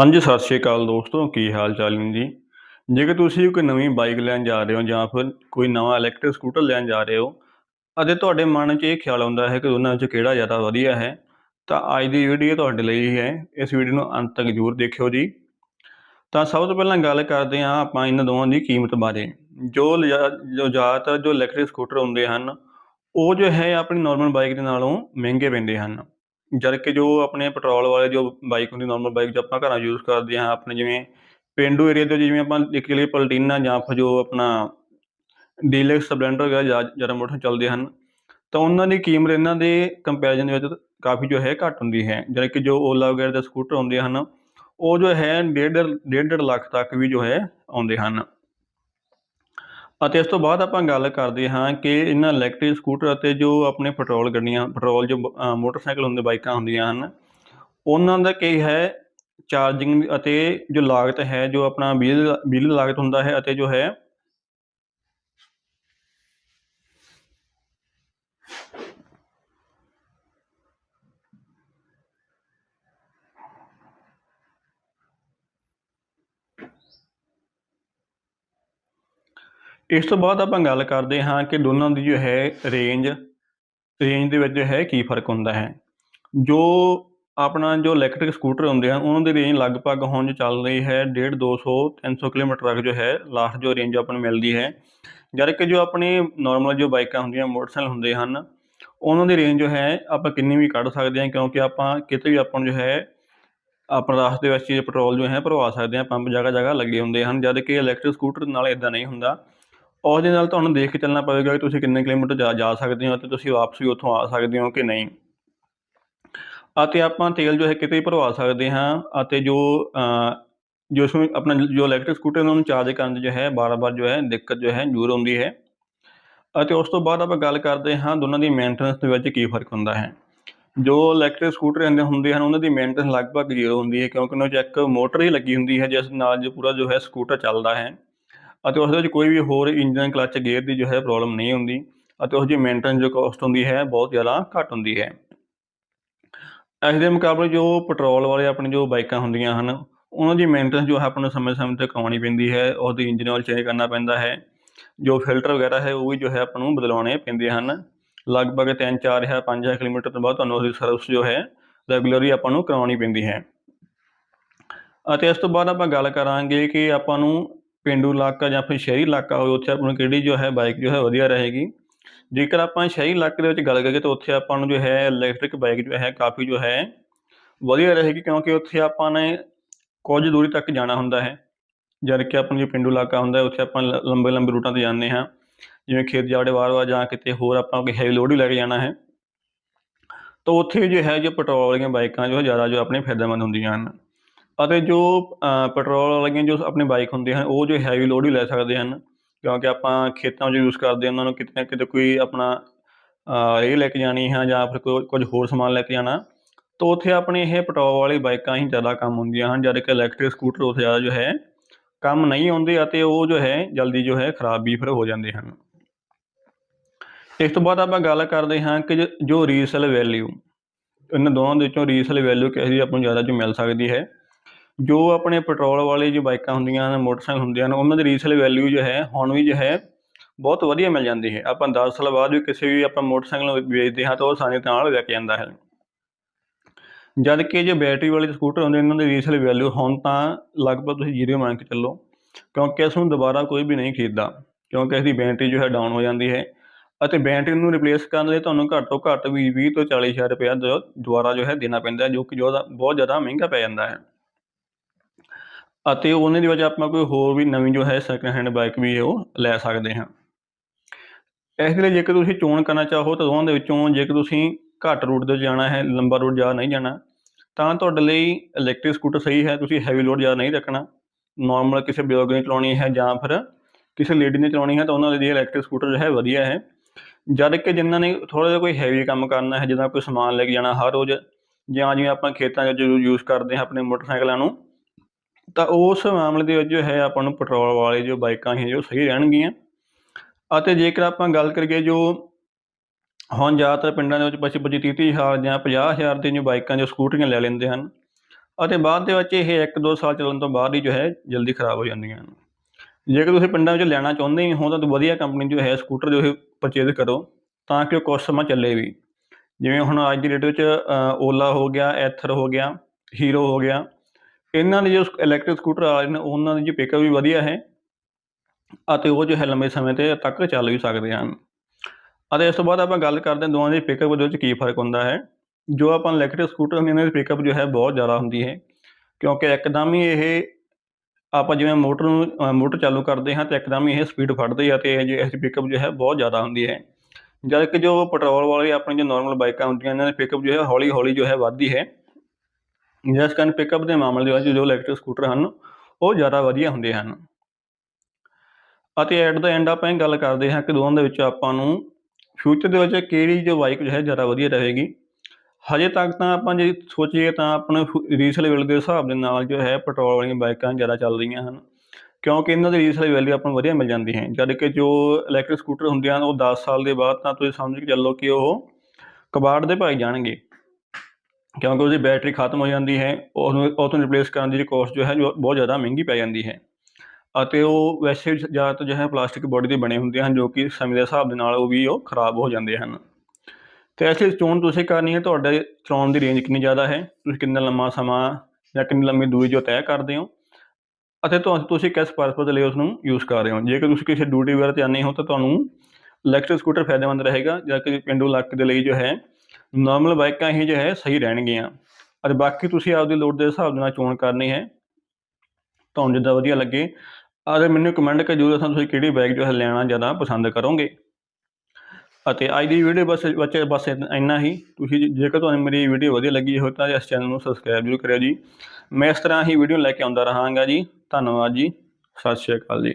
ਹਾਂਜੀ, ਸਤਿ ਸ਼੍ਰੀ ਅਕਾਲ ਦੋਸਤੋ, ਕੀ ਹਾਲ ਚਾਲ ਨੇ ਜੀ? ਜੇਕਰ ਤੁਸੀਂ ਕੋਈ ਨਵੀਂ ਬਾਈਕ ਲੈਣ ਜਾ ਰਹੇ ਹੋ ਜਾਂ ਫਿਰ ਕੋਈ ਨਵਾਂ ਇਲੈਕਟ੍ਰਿਕ ਸਕੂਟਰ ਲੈਣ ਜਾ ਰਹੇ ਹੋ, ਅਤੇ ਤੁਹਾਡੇ ਮਨ 'ਚ ਇਹ ਖਿਆਲ ਆਉਂਦਾ ਹੈ ਕਿ ਉਹਨਾਂ ਵਿੱਚ ਕਿਹੜਾ ਜ਼ਿਆਦਾ ਵਧੀਆ ਹੈ, ਤਾਂ ਅੱਜ ਦੀ ਵੀਡੀਓ ਤੁਹਾਡੇ ਲਈ ਹੈ। ਇਸ ਵੀਡੀਓ ਨੂੰ ਅੰਤ ਤੱਕ ਜ਼ਰੂਰ ਦੇਖਿਓ ਜੀ। ਤਾਂ ਸਭ ਤੋਂ ਪਹਿਲਾਂ ਗੱਲ ਕਰਦੇ ਹਾਂ ਆਪਾਂ ਇਹਨਾਂ ਦੋਵਾਂ ਦੀ ਕੀਮਤ ਬਾਰੇ। ਜੋ ਜੋ ਜ਼ਿਆਦਾਤਰ ਜੋ ਇਲੈਕਟ੍ਰਿਕ ਸਕੂਟਰ ਹੁੰਦੇ ਹਨ, ਉਹ ਜੋ ਹੈ ਆਪਣੀ ਨਾਰਮਲ ਬਾਈਕ ਦੇ ਨਾਲੋਂ ਮਹਿੰਗੇ ਪੈਂਦੇ ਹਨ। ਜਦ ਕਿ ਜੋ ਆਪਣੇ ਪੈਟਰੋਲ ਵਾਲੇ ਜੋ ਬਾਈਕ ਹੁੰਦੀ ਨਾਰਮਲ ਬਾਈਕ ਜੋ ਆਪਾਂ ਘਰਾਂ ਯੂਜ਼ ਕਰਦੇ ਹਾਂ, ਆਪਣੇ ਜਿਵੇਂ ਪੇਂਡੂ ਏਰੀਆ ਦੇ ਜਿਵੇਂ ਆਪਾਂ ਦੇਖ ਲਈਏ ਪਲਟੀਨਾ ਜਾਂ ਫਿਰ ਜੋ ਆਪਣਾ ਡੀਲਕਸ ਸਪਲੈਂਡਰ ਵਗੈਰਾ ਜ਼ਿਆ- ਜ਼ਿਆਦਾ ਮੋਟਰ ਚੱਲਦੇ ਹਨ, ਤਾਂ ਉਹਨਾਂ ਦੀ ਕੀਮਤ ਇਹਨਾਂ ਦੇ ਕੰਪੈਰੀਜ਼ਨ ਦੇ ਵਿੱਚ ਕਾਫੀ ਜੋ ਹੈ ਘੱਟ ਹੁੰਦੀ ਹੈ। ਜਦ ਕਿ ਜੋ ਓਲਾ ਵਗੈਰਾ ਦੇ ਸਕੂਟਰ ਹੁੰਦੇ ਹਨ, ਉਹ ਜੋ ਹੈ ਡੇਢ ਡੇਢ ਡੇਢ ਲੱਖ ਤੱਕ ਵੀ ਜੋ ਹੈ ਆਉਂਦੇ ਹਨ। ਅਤੇ ਇਸ ਤੋਂ ਬਾਅਦ ਆਪਾਂ ਗੱਲ ਕਰਦੇ ਹਾਂ ਕਿ ਇਹਨਾਂ ਇਲੈਕਟ੍ਰਿਕ ਸਕੂਟਰ ਅਤੇ ਜੋ ਆਪਣੇ ਪੈਟਰੋਲ ਗੱਡੀਆਂ ਪੈਟਰੋਲ ਜੋ ਮੋਟਰਸਾਈਕਲ ਹੁੰਦੇ, ਬਾਈਕਾਂ ਹੁੰਦੀਆਂ ਹਨ, ਉਹਨਾਂ ਦਾ ਕੀ ਹੈ? ਚਾਰਜਿੰਗ ਅਤੇ ਜੋ ਲਾਗਤ ਹੈ, ਜੋ ਆਪਣਾ ਬਿਜਲੀ ਬਿਜਲੀ ਲਾਗਤ ਹੁੰਦਾ ਹੈ ਅਤੇ ਜੋ ਹੈ ਇਸ ਤੋਂ ਬਾਅਦ ਆਪਾਂ ਗੱਲ ਕਰਦੇ ਹਾਂ ਕਿ ਦੋਨਾਂ ਦੀ ਜੋ ਹੈ ਰੇਂਜ ਰੇਂਜ ਦੇ ਵਿੱਚ ਜੋ ਹੈ ਕੀ ਫ਼ਰਕ ਹੁੰਦਾ ਹੈ। ਜੋ ਆਪਣਾ ਜੋ ਇਲੈਕਟ੍ਰਿਕ ਸਕੂਟਰ ਹੁੰਦੇ ਹਨ, ਉਹਨਾਂ ਦੀ ਰੇਂਜ ਲਗਭਗ ਹੁਣ ਜੋ ਚੱਲ ਰਹੀ ਹੈ 1.5 200 300 ਕਿਲੋਮੀਟਰ ਤੱਕ ਜੋ ਹੈ ਲਾਸਟ ਜੋ ਰੇਂਜ ਆਪਾਂ ਨੂੰ ਮਿਲਦੀ ਹੈ। ਜਦ ਕਿ ਜੋ ਆਪਣੀ ਨਾਰਮਲ ਜੋ ਬਾਈਕਾਂ ਹੁੰਦੀਆਂ, ਮੋਟਰਸਾਈਕਲ ਹੁੰਦੇ ਹਨ, ਉਹਨਾਂ ਦੀ ਰੇਂਜ ਜੋ ਹੈ ਆਪਾਂ ਕਿੰਨੀ ਵੀ ਕੱਢ ਸਕਦੇ ਹਾਂ, ਕਿਉਂਕਿ ਆਪਾਂ ਕਿਤੇ ਵੀ ਆਪਾਂ ਨੂੰ ਜੋ ਹੈ ਆਪਣਾ ਰਸਤੇ ਵਿੱਚ ਪੈਟਰੋਲ ਜੋ ਹੈ ਭਰਵਾ ਸਕਦੇ ਹਾਂ, ਪੰਪ ਜਗ੍ਹਾ ਜਗ੍ਹਾ ਲੱਗੇ ਹੁੰਦੇ ਹਨ, ਜਦ ਕਿ ਇਲੈਕਟ੍ਰਿਕ ਸਕੂਟਰ ਨਾਲ ਇਦਾਂ ਨਹੀਂ ਹੁੰਦਾ। ਉਹਦੇ ਨਾਲ ਤੁਹਾਨੂੰ ਦੇਖ ਕੇ ਚੱਲਣਾ ਪਵੇਗਾ ਕਿ ਤੁਸੀਂ ਕਿੰਨੇ ਕਿਲੋਮੀਟਰ ਜਾ ਜਾ ਸਕਦੇ ਹੋ ਅਤੇ ਤੁਸੀਂ ਵਾਪਸ ਵੀ ਉੱਥੋਂ ਆ ਸਕਦੇ ਹੋ ਕਿ ਨਹੀਂ। ਅਤੇ ਆਪਾਂ ਤੇਲ ਜੋ ਹੈ ਕਿਤੇ ਵੀ ਭਰਵਾ ਸਕਦੇ ਹਾਂ ਅਤੇ ਜੋ ਜੋ ਆਪਣਾ ਜੋ ਇਲੈਕਟ੍ਰਿਕ ਸਕੂਟਰ ਉਹਨਾਂ ਨੂੰ ਚਾਰਜ ਕਰਨ ਦੀ ਜੋ ਹੈ, ਬਾਰ-ਬਾਰ ਜੋ ਹੈ ਦਿੱਕਤ ਜੋ ਹੈ ਜ਼ਰੂਰ ਆਉਂਦੀ ਹੈ। ਅਤੇ ਉਸ ਤੋਂ ਬਾਅਦ ਆਪਾਂ ਗੱਲ ਕਰਦੇ ਹਾਂ ਦੋਨਾਂ ਦੀ ਮੇਨਟੇਨੈਂਸ ਦੇ ਵਿੱਚ ਕੀ ਫ਼ਰਕ ਹੁੰਦਾ ਹੈ। ਜੋ ਇਲੈਕਟ੍ਰਿਕ ਸਕੂਟਰ ਹੁੰਦੇ ਹੁੰਦੇ ਹਨ, ਉਹਨਾਂ ਦੀ ਮੇਨਟੇਨੈਂਸ ਲਗਭਗ ਜ਼ੀਰੋ ਹੁੰਦੀ ਹੈ ਕਿਉਂਕਿ ਉਹਨਾਂ 'ਚ ਇੱਕ ਮੋਟਰ ਹੀ ਲੱਗੀ ਹੁੰਦੀ ਹੈ ਜਿਸ ਨਾਲ ਜੋ ਪੂਰਾ ਜੋ ਹੈ ਸਕੂਟਰ ਚੱਲਦਾ ਹੈ। ਅਤੇ ਉਸ ਦੇ ਵਿੱਚ ਕੋਈ ਵੀ ਹੋਰ ਇੰਜਨ ਕਲੱਚ ਗੇਅਰ ਦੀ ਜੋ ਹੈ ਪ੍ਰੋਬਲਮ ਨਹੀਂ ਹੁੰਦੀ ਅਤੇ ਉਸ ਦੀ ਮੇਨਟੇਨੈਂਸ ਜੋ ਕਾਸਟ ਹੁੰਦੀ ਹੈ ਬਹੁਤ ਜ਼ਿਆਦਾ ਘੱਟ ਹੁੰਦੀ ਹੈ। ਇਸ ਦੇ ਮੁਕਾਬਲੇ ਜੋ ਪੈਟਰੋਲ ਵਾਲੇ ਆਪਣੇ ਜੋ ਬਾਈਕਾਂ ਹੁੰਦੀਆਂ ਹਨ, ਉਹਨਾਂ ਦੀ ਮੇਨਟੇਨੈਂਸ ਜੋ ਹੈ ਆਪਾਂ ਨੂੰ ਸਮੇਂ-ਸਮੇਂ ਤੇ ਕਰਵਾਉਣੀ ਪੈਂਦੀ ਹੈ ਉਹਦੀ ਇੰਜਨ ਆਇਲ ਚੇਂਜ ਕਰਨਾ ਪੈਂਦਾ ਹੈ, ਜੋ ਫਿਲਟਰ ਵਗੈਰਾ ਹੈ ਉਹ ਵੀ ਜੋ ਹੈ ਆਪਾਂ ਨੂੰ ਬਦਲਾਉਣੇ ਪੈਂਦੇ ਹਨ। ਲਗਭਗ 3 4 ਜਾਂ 5 ਕਿਲੋਮੀਟਰ ਤੋਂ ਬਾਅਦ ਤੁਹਾਨੂੰ ਉਹਦੀ ਸਰਵਿਸ ਜੋ ਹੈ ਰੈਗੂਲਰਲੀ ਆਪਾਂ ਨੂੰ ਕਰਵਾਉਣੀ ਪੈਂਦੀ ਹੈ। ਅਤੇ ਇਸ ਤੋਂ ਬਾਅਦ ਆਪਾਂ ਗੱਲ ਕਰਾਂਗੇ ਕਿ ਆਪਾਂ ਨੂੰ ਪੇਂਡੂ ਇਲਾਕਾ ਜਾਂ ਫਿਰ ਸ਼ਹਿਰੀ ਇਲਾਕਾ ਹੋਵੇ, ਉੱਥੇ ਆਪਾਂ ਨੂੰ ਕਿਹੜੀ ਜੋ ਹੈ ਬਾਈਕ ਜੋ ਹੈ ਵਧੀਆ ਰਹੇਗੀ। ਜੇਕਰ ਆਪਾਂ ਸ਼ਹਿਰੀ ਇਲਾਕੇ ਦੇ ਵਿੱਚ ਗੱਲ ਕਰੀਏ ਤਾਂ ਉੱਥੇ ਆਪਾਂ ਨੂੰ ਜੋ ਹੈ ਇਲੈਕਟ੍ਰਿਕ ਬਾਈਕ ਜੋ ਹੈ ਕਾਫੀ ਜੋ ਹੈ ਵਧੀਆ ਰਹੇਗੀ, ਕਿਉਂਕਿ ਉੱਥੇ ਆਪਾਂ ਨੇ ਕੁਝ ਦੂਰੀ ਤੱਕ ਜਾਣਾ ਹੁੰਦਾ ਹੈ। ਜਦ ਕਿ ਆਪਾਂ ਨੂੰ ਜੋ ਪੇਂਡੂ ਇਲਾਕਾ ਹੁੰਦਾ ਹੈ, ਉੱਥੇ ਆਪਾਂ ਲ- ਲੰਬੇ ਲੰਬੇ ਰੂਟਾਂ ਤੇ ਜਾਂਦੇ ਹਾਂ। ਜਿਵੇਂ ਖੇਤ ਜਾੜੇ ਵਾਰ-ਵਾਰ ਜਾਂ ਕਿਤੇ ਹੋਰ ਆਪਾਂ ਕੋਈ ਹੈਵੀ ਲੋਡ ਵੀ ਲੈ ਕੇ ਜਾਣਾ ਹੈ। ਤਾਂ ਉੱਥੇ ਜੋ ਹੈ ਜੋ ਪੈਟਰੋਲ ਵਾਲੀਆਂ ਬਾਈਕਾਂ ਜੋ ਜ਼ਿਆਦਾ ਜੋ ਆਪਣੇ ਫਾਇਦੇਮੰਦ ਹੁੰਦੀਆਂ ਹਨ। ਅਤੇ ਜੋ ਪੈਟਰੋਲ ਵਾਲੀਆਂ ਜੋ ਆਪਣੇ ਬਾਈਕ ਹੁੰਦੇ ਹਨ, ਉਹ ਜੋ ਹੈਵੀ ਲੋਡ ਵੀ ਲੈ ਸਕਦੇ ਹਨ, ਕਿਉਂਕਿ ਆਪਾਂ ਖੇਤਾਂ 'ਚ ਯੂਜ਼ ਕਰਦੇ ਹਾਂ, ਉਹਨਾਂ ਨੂੰ ਕਿਤੇ ਨਾ ਕਿਤੇ ਕੋਈ ਆਪਣਾ ਇਹ ਲੈ ਕੇ ਜਾਣੀ ਹੈ ਜਾਂ ਫਿਰ ਕੋਈ ਕੁਝ ਹੋਰ ਸਮਾਨ ਲੈ ਕੇ ਜਾਣਾ, ਤਾਂ ਉੱਥੇ ਆਪਣੇ ਇਹ ਪੈਟਰੋਲ ਵਾਲੀ ਬਾਈਕਾਂ ਹੀ ਜ਼ਿਆਦਾ ਕੰਮ ਹੁੰਦੀਆਂ ਹਨ, ਜਦ ਕਿ ਇਲੈਕਟ੍ਰਿਕ ਸਕੂਟਰ ਉੱਥੇ ਜ਼ਿਆਦਾ ਜੋ ਹੈ, ਕੰਮ ਨਹੀਂ ਆਉਂਦੇ ਅਤੇ ਉਹ ਜੋ ਹੈ, ਜਲਦੀ ਜੋ ਹੈ, ਖਰਾਬ ਵੀ ਫਿਰ ਹੋ ਜਾਂਦੇ ਹਨ। ਇਸ ਤੋਂ ਬਾਅਦ ਆਪਾਂ ਗੱਲ ਕਰਦੇ ਹਾਂ ਕਿ ਜੋ- ਜੋ ਰੀਸੇਲ ਵੈਲਿਊ ਇਹਨਾਂ ਦੋਵਾਂ ਦੇ ਵਿੱਚੋਂ ਰੀਸੇਲ ਵੈਲਿਊ ਕਿਸੇ ਕਿਹਦੀ ਆਪਾਂ ਨੂੰ ਜ਼ਿਆਦਾ ਜੋ ਮਿਲ ਸਕਦੀ ਹੈ। ਜੋ ਆਪਣੇ ਪੈਟਰੋਲ ਵਾਲੇ ਜੋ ਬਾਈਕਾਂ ਹੁੰਦੀਆਂ ਹਨ ਮੋਟਰਸਾਈਕਲ ਹੁੰਦੇ ਹਨ ਉਹਨਾਂ ਦੀ ਰੀਸੇਲ ਵੈਲਿਊ ਜੋ ਹੈ, ਹੁਣ ਵੀ ਜੋ ਹੈ, ਬਹੁਤ ਵਧੀਆ ਮਿਲ ਜਾਂਦੀ ਹੈ। ਆਪਾਂ 10 ਸਾਲ ਬਾਅਦ ਵੀ ਕਿਸੇ ਵੀ ਆਪਾਂ ਮੋਟਰਸਾਈਕਲ ਨੂੰ ਵੇਚਦੇ ਹਾਂ ਤਾਂ ਉਹ ਆਸਾਨੀ ਨਾਲ ਵਿਕ ਜਾਂਦਾ ਹੈ। ਜਦ ਕਿ ਜੋ ਬੈਟਰੀ ਵਾਲੇ ਸਕੂਟਰ ਹੁੰਦੇ, ਇਹਨਾਂ ਦੀ ਰੀਸੇਲ ਵੈਲਿਊ ਹੁਣ ਤਾਂ ਲਗਭਗ ਤੁਸੀਂ ਜ਼ੀਰੋ ਮੰਨ ਕੇ ਚੱਲੋ, ਕਿਉਂਕਿ ਇਸ ਨੂੰ ਦੁਬਾਰਾ ਕੋਈ ਵੀ ਨਹੀਂ ਖਰੀਦਦਾ, ਕਿਉਂਕਿ ਇਸ ਦੀ ਬੈਟਰੀ ਜੋ ਹੈ ਡਾਊਨ ਹੋ ਜਾਂਦੀ ਹੈ ਅਤੇ ਬੈਟਰੀ ਨੂੰ ਰਿਪਲੇਸ ਕਰਨ ਲਈ ਤੁਹਾਨੂੰ ਘੱਟ ਤੋਂ ਘੱਟ ਵੀ 20 ਤੋਂ 40 ਹਜ਼ਾਰ ਰੁਪਇਆ ਜੋ ਦੁਬਾਰਾ ਜੋ ਹੈ ਦੇਣਾ ਪੈਂਦਾ ਜੋ ਕਿ ਜੋ ਬਹੁਤ ਜ਼ਿਆਦਾ ਮਹਿੰਗਾ ਪੈ ਜਾਂਦਾ ਹੈ। ਅਤੇ ਉਹਨਾਂ ਦੀ ਵਜ੍ਹਾ ਆਪਾਂ ਕੋਈ ਹੋਰ ਵੀ ਨਵੀਂ ਜੋ ਹੈ ਸੈਕਿੰਡ ਹੈਂਡ ਬਾਈਕ ਵੀ ਉਹ ਲੈ ਸਕਦੇ ਹਾਂ। ਇਸ ਲਈ ਜੇਕਰ ਤੁਸੀਂ ਚੋਣ ਕਰਨਾ ਚਾਹੋ ਤਾਂ ਦੋਵਾਂ ਦੇ ਵਿੱਚੋਂ ਜੇਕਰ ਤੁਸੀਂ ਘੱਟ ਰੂਟ ਤੇ ਜਾਣਾ ਹੈ, ਲੰਬਾ ਰੂਟ ਜ਼ਿਆਦਾ ਨਹੀਂ ਜਾਣਾ, ਤਾਂ ਤੁਹਾਡੇ ਲਈ ਇਲੈਕਟ੍ਰਿਕ ਸਕੂਟਰ ਸਹੀ ਹੈ, ਤੁਸੀਂ ਹੈਵੀ ਲੋਡ ਜ਼ਿਆਦਾ ਨਹੀਂ ਰੱਖਣਾ। ਨਾਰਮਲ ਕਿਸੇ ਬਜ਼ੁਰਗ ਨੇ ਚਲਾਉਣੀ ਹੈ ਜਾਂ ਫਿਰ ਕਿਸੇ ਲੇਡੀ ਨੇ ਚਲਾਉਣੀ ਹੈ ਤਾਂ ਉਹਨਾਂ ਲਈ ਇਲੈਕਟ੍ਰਿਕ ਸਕੂਟਰ ਜੋ ਹੈ ਵਧੀਆ ਹੈ। ਜਦ ਕਿ ਜਿਨ੍ਹਾਂ ਨੇ ਥੋੜਾ ਜਿਹਾ ਕੋਈ ਹੈਵੀ ਕੰਮ ਕਰਨਾ ਹੈ, ਜਿੱਦਾਂ ਕੋਈ ਸਮਾਨ ਲੈ ਕੇ ਜਾਣਾ ਹਰ ਰੋਜ਼, ਜਾਂ ਜਿਵੇਂ ਆਪਾਂ ਖੇਤਾਂ 'ਚ ਯੂਜ਼ ਕਰਦੇ ਹਾਂ ਆਪਣੇ ਮੋਟਰਸਾਈਕਲਾਂ ਨੂੰ ਤਾਂ ਉਸ ਮਾਮਲੇ ਦੇ ਵਿੱਚ ਜੋ ਹੈ ਆਪਾਂ ਨੂੰ ਪੈਟਰੋਲ ਵਾਲੇ ਜੋ ਬਾਈਕਾਂ ਹੈ ਜੋ ਸਹੀ ਰਹਿਣਗੀਆਂ। ਅਤੇ ਜੇਕਰ ਆਪਾਂ ਗੱਲ ਕਰੀਏ ਜੋ ਹੁਣ ਜ਼ਿਆਦਾਤਰ ਪਿੰਡਾਂ ਦੇ ਵਿੱਚ ਪੱਚੀ ਪੱਚੀ, ਤੀਹ ਤੀਹ ਹਜ਼ਾਰ ਜਾਂ ਪੰਜਾਹ ਹਜ਼ਾਰ ਦੀਆਂ ਜੋ ਬਾਈਕਾਂ ਜੋ ਸਕੂਟਰੀਆਂ ਲੈ ਲੈਂਦੇ ਹਨ, ਅਤੇ ਬਾਅਦ ਦੇ ਵਿੱਚ ਇਹ 1-2 ਸਾਲ ਚੱਲਣ ਤੋਂ ਬਾਅਦ ਹੀ ਜੋ ਹੈ ਜਲਦੀ ਖਰਾਬ ਹੋ ਜਾਂਦੀਆਂ ਹਨ। ਜੇਕਰ ਤੁਸੀਂ ਪਿੰਡਾਂ ਵਿੱਚ ਲੈਣਾ ਚਾਹੁੰਦੇ ਹੀ ਹੋ, ਤਾਂ ਵਧੀਆ ਕੰਪਨੀ ਜੋ ਹੈ ਸਕੂਟਰ ਜੋ ਹੈ ਪਰਚੇਜ਼ ਕਰੋ, ਤਾਂ ਕਿ ਉਹ ਕੁਛ ਸਮਾਂ ਚੱਲੇ ਵੀ। ਜਿਵੇਂ ਹੁਣ ਅੱਜ ਦੀ ਡੇਟ ਵਿੱਚ ਓਲਾ ਹੋ ਗਿਆ, ਐਥਰ ਹੋ ਗਿਆ, ਹੀਰੋ ਹੋ ਗਿਆ ਇਹਨਾਂ ਦੇ ਜੋ ਇਲੈਕਟ੍ਰਿਕ ਸਕੂਟਰ ਆ ਰਹੇ ਨੇ ਉਹਨਾਂ ਦੀ ਜੀ ਪਿਕਅਪ ਵੀ ਵਧੀਆ ਹੈ ਅਤੇ ਉਹ ਜੋ ਹੈ ਲੰਬੇ ਸਮੇਂ ਤੇ ਤੱਕ ਚੱਲ ਵੀ ਸਕਦੇ ਹਨ। ਅਤੇ ਇਸ ਤੋਂ ਬਾਅਦ ਆਪਾਂ ਗੱਲ ਕਰਦੇ ਹਾਂ ਦੋਵਾਂ ਦੀ ਪਿਕਅਪ ਦੇ ਵਿੱਚ ਕੀ ਫ਼ਰਕ ਹੁੰਦਾ ਹੈ। ਜੋ ਆਪਾਂ ਇਲੈਕਟ੍ਰਿਕ ਸਕੂਟਰ ਹੁੰਦੇ ਨੇ ਇਹਨਾਂ ਦੀ ਪਿਕਅਪ ਜੋ ਹੈ ਬਹੁਤ ਜ਼ਿਆਦਾ ਹੁੰਦੀ ਹੈ। ਕਿਉਂਕਿ ਇੱਕਦਮ ਹੀ ਇਹ ਆਪਾਂ ਜਿਵੇਂ ਮੋਟਰ ਨੂੰ ਮੋਟਰ ਚਾਲੂ ਕਰਦੇ ਹਾਂ ਤਾਂ ਇੱਕਦਮ ਹੀ ਇਹ ਸਪੀਡ ਫੜਦੀ ਹੈ ਅਤੇ ਇਹ ਜੋ ਇਸ ਪਿਕਅਪ ਜੋ ਹੈ ਬਹੁਤ ਜ਼ਿਆਦਾ ਹੁੰਦੀ ਹੈ। ਜਦ ਕਿ ਜੋ ਪੈਟਰੋਲ ਵਾਲੀ ਆਪਣੀ ਜੋ ਨਾਰਮਲ ਬਾਈਕਾਂ ਹੁੰਦੀਆਂ, ਇਹਨਾਂ ਦੀ ਪਿਕਅਪ ਜੋ ਹੈ ਹੌਲੀ ਹੌਲੀ ਜੋ ਹੈ ਵੱਧਦੀ ਹੈ। ਜਿਸ ਕਾਰਨ ਪਿਕਅਪ ਦੇ ਮਾਮਲੇ ਦੇ ਵਿੱਚ ਜੋ ਇਲੈਕਟ੍ਰਿਕ ਸਕੂਟਰ ਹਨ, ਉਹ ਜ਼ਿਆਦਾ ਵਧੀਆ ਹੁੰਦੇ ਹਨ। ਅਤੇ ਐਟ ਦਾ ਐਂਡ ਆਪਾਂ ਇਹ ਗੱਲ ਕਰਦੇ ਹਾਂ ਕਿ ਦੋਵਾਂ ਦੇ ਵਿੱਚ ਆਪਾਂ ਨੂੰ ਫਿਊਚਰ ਦੇ ਵਿੱਚ ਕਿਹੜੀ ਜੋ ਬਾਈਕ ਜੋ ਹੈ ਜ਼ਿਆਦਾ ਵਧੀਆ ਰਹੇਗੀ। ਹਜੇ ਤੱਕ ਤਾਂ ਆਪਾਂ ਜੇ ਸੋਚੀਏ ਤਾਂ ਆਪਣੇ ਰੀਸੇਲ ਵੈਲਿਊ ਦੇ ਹਿਸਾਬ ਦੇ ਨਾਲ ਜੋ ਹੈ ਪੈਟਰੋਲ ਵਾਲੀਆਂ ਬਾਈਕਾਂ ਜ਼ਿਆਦਾ ਚੱਲ ਰਹੀਆਂ ਹਨ। ਕਿਉਂਕਿ ਇਹਨਾਂ ਦੀ ਰੀਸੇਲ ਵੈਲਿਊ ਆਪਾਂ ਨੂੰ ਵਧੀਆ ਮਿਲ ਜਾਂਦੀ ਹੈ। ਜਦ ਕਿ ਜੋ ਇਲੈਕਟ੍ਰਿਕ ਸਕੂਟਰ ਹੁੰਦੇ ਹਨ, ਉਹ 10 ਸਾਲ ਦੇ ਬਾਅਦ ਤਾਂ ਤੁਸੀਂ ਸਮਝ ਕੇ ਚੱਲੋ ਕਿ ਉਹ ਕਬਾੜ ਦੇ ਭਾਈ ਜਾਣਗੇ। ਕਿਉਂਕਿ ਉਸਦੀ ਬੈਟਰੀ ਖਤਮ ਹੋ ਜਾਂਦੀ ਹੈ, ਉਹਨੂੰ ਉਹ ਤੋਂ ਰਿਪਲੇਸ ਕਰਨ ਦੀ ਕੋਸਟ ਜੋ ਹੈ, ਜੋ ਬਹੁਤ ਜ਼ਿਆਦਾ ਮਹਿੰਗੀ ਪੈ ਜਾਂਦੀ ਹੈ। ਅਤੇ ਉਹ ਵੈਸੇ ਜ਼ਿਆਦਾਤਰ ਜੋ ਹੈ ਪਲਾਸਟਿਕ ਬੋਡੀ ਦੇ ਬਣੇ ਹੁੰਦੇ ਹਨ, ਜੋ ਕਿ ਸਮੇਂ ਦੇ ਹਿਸਾਬ ਦੇ ਨਾਲ ਉਹ ਵੀ ਉਹ ਖਰਾਬ ਹੋ ਜਾਂਦੇ ਹਨ। ਤੇ ਐਸੀ ਚੋਣ ਤੁਸੀਂ ਕਰਨੀ ਹੈ, ਤੁਹਾਡੇ ਚਲਾਉਣ ਦੀ ਰੇਂਜ ਕਿੰਨੀ ਜ਼ਿਆਦਾ ਹੈ, ਤੁਸੀਂ ਕਿੰਨਾ ਲੰਮਾ ਸਮਾਂ ਜਾਂ ਕਿੰਨੀ ਲੰਮੀ ਦੂਰੀ ਜੋ ਤੈਅ ਕਰਦੇ ਹੋ, ਅਤੇ ਤੁਸੀਂ ਕਿਸ ਪਰਪਸ ਦੇ ਲਈ ਉਸ ਨੂੰ ਯੂਜ਼ ਕਰ ਰਹੇ ਹੋ। ਜੇਕਰ ਤੁਸੀਂ ਕਿਸੇ ਡਿਊਟੀ ਵਗੈਰਾ ਤੇ ਆਉਂਦੇ ਹੋ, ਤਾਂ ਤੁਹਾਨੂੰ ਇਲੈਕਟ੍ਰਿਕ ਸਕੂਟਰ ਫਾਇਦੇਮੰਦ ਰਹੇਗਾ, ਜਾਂ ਕਿ ਪਿੰਡੂ ਇਲਾਕੇ ਦੇ ਲਈ ਜੋ ਹੈ ਨਾਰਮਲ ਬਾਈਕਾਂ ਹੀ ਜੋ ਹੈ ਸਹੀ ਰਹਿਣਗੀਆਂ। ਅਤੇ ਬਾਕੀ ਤੁਸੀਂ ਆਪਦੀ ਲੋੜ ਦੇ ਹਿਸਾਬ ਦੇ ਨਾਲ ਚੋਣ ਕਰਨੀ ਹੈ। ਤੁਹਾਨੂੰ ਜਿੱਦਾਂ ਵਧੀਆ ਲੱਗੇ। ਅਤੇ ਮੈਨੂੰ ਕਮੈਂਟ ਕਰ ਜਰੂਰ ਦੱਸਣਾ ਤੁਸੀਂ ਕਿਹੜੀ ਬਾਈਕ ਜੋ ਹੈ ਲੈਣਾ ਜ਼ਿਆਦਾ ਪਸੰਦ ਕਰੋਗੇ। ਅਤੇ ਅੱਜ ਦੀ ਵੀਡੀਓ ਬਸ ਬੱਚੇ ਬਸ ਇੰਨਾ ਇੰਨਾ ਹੀ। ਤੁਸੀਂ ਜੇ- ਜੇਕਰ ਤੁਹਾਨੂੰ ਮੇਰੀ ਵੀਡੀਓ ਵਧੀਆ ਲੱਗੀ ਹੋਵੇ ਤਾਂ ਇਸ ਚੈਨਲ ਨੂੰ ਸਬਸਕ੍ਰਾਈਬ ਜ਼ਰੂਰ ਕਰਿਓ ਜੀ। ਮੈਂ ਇਸ ਤਰ੍ਹਾਂ ਹੀ ਵੀਡੀਓ ਲੈ ਕੇ ਆਉਂਦਾ ਰਹਾਂਗਾ ਜੀ। ਧੰਨਵਾਦ ਜੀ। ਸਤਿ ਸ਼੍ਰੀ ਅਕਾਲ ਜੀ।